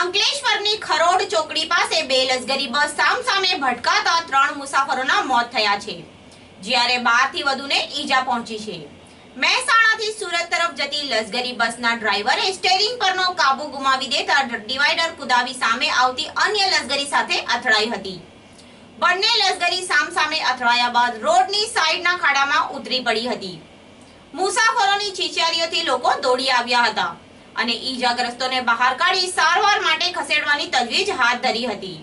અંકલેશ્વરની ખરોડ ચોકડી પાસે બે લશ્કરી બસ સામસામે ભટકાતા ત્રણ મુસાફરોના મોત થયા છે, જ્યારે બારથી વધુને ઈજા પહોંચી છે. મહેસાણાથી સુરત તરફ જતી લશ્કરી બસના ડ્રાઈવરે સ્ટેરિંગ પરનો કાબુ ગુમાવી દેતા ડિવાઈડર કુદાવી સામે આવતી અન્ય લશ્કરી સાથે અથડાઈ હતી. બંને લશ્કરી સામસામે અથડાયા બાદ રોડની સાઈડના ખાડામાં ઉતરી પડી હતી. મુસાફરોની ચીચિયારીઓથી લોકો દોડી આવ્યા હતા. અને ઈજાગ્રસ્તોને બહાર કાઢી સારવાર માટે ખસેડવાની તજવીજ હાથ ધરી હતી.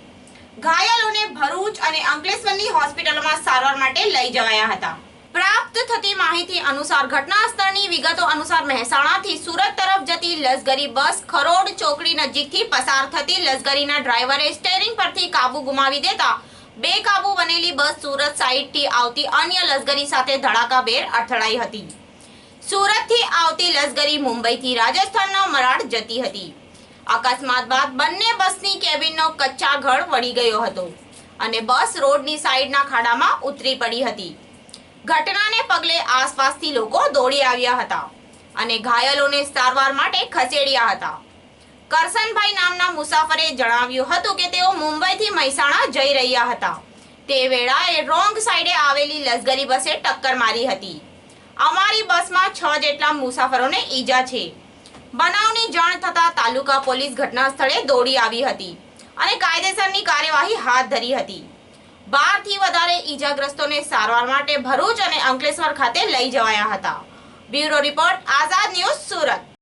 ઘાયલોને ભરૂચ અને અંકલેશ્વરની હોસ્પિટલોમાં સારવાર માટે લઈ જવાયા હતા. પ્રાપ્ત થતી માહિતી અનુસાર ઘટના સ્થળની વિગતો અનુસાર મહેસાણાથી સુરત તરફ જતી લશ્કરી બસ ખરોડ ચોકડી નજીકથી પસાર થતી લશ્કરીના ડ્રાઈવરે સ્ટેરિંગ પરથી કાબુ ગુમાવી દેતા બે કાબુ બનેલી બસ સુરત સાઈડથી આવતી અન્ય લશ્કરી સાથે ધડાકાભેર અથડાઈ હતી. સુરતથી આવતી લશ્કરી મુંબઈથી રાજસ્થાનના મરાઠ જતી હતી. અકસ્માત બાદ બંને બસની કેબિનનો કચ્ચા ઘડ વળી ગયો હતો અને બસ રોડની સાઈડના ખાડામાં ઉતરી પડી હતી. ઘટનાને પગલે આસપાસથી લોકો દોડી આવ્યા હતા અને ઘાયલોને સારવાર માટે ખસેડ્યા હતા. કરસનભાઈ નામના મુસાફરે જણાવ્યું હતું કે તેઓ મુંબઈથી મહેસાણા જઈ રહ્યા હતા. તે વેળાએ રોંગ સાઈડે આવેલી લશ્કરી બસે ટક્કર મારી હતી. અમારી બસમાં છ જેટલા મુસાફરોને ઈજા છે. બનાવની જાણ થતાં તાલુકા પોલીસ ઘટના સ્થળે દોડી આવી હતી અને કાયદેસરની કાર્યવાહી હાથ ધરી હતી. બારથી વધારે ઈજાગ્રસ્તોને સારવાર માટે ભરૂચ અને અંકલેશ્વર ખાતે લઈ જવાયા હતા. Bureau report, Azad news Surat.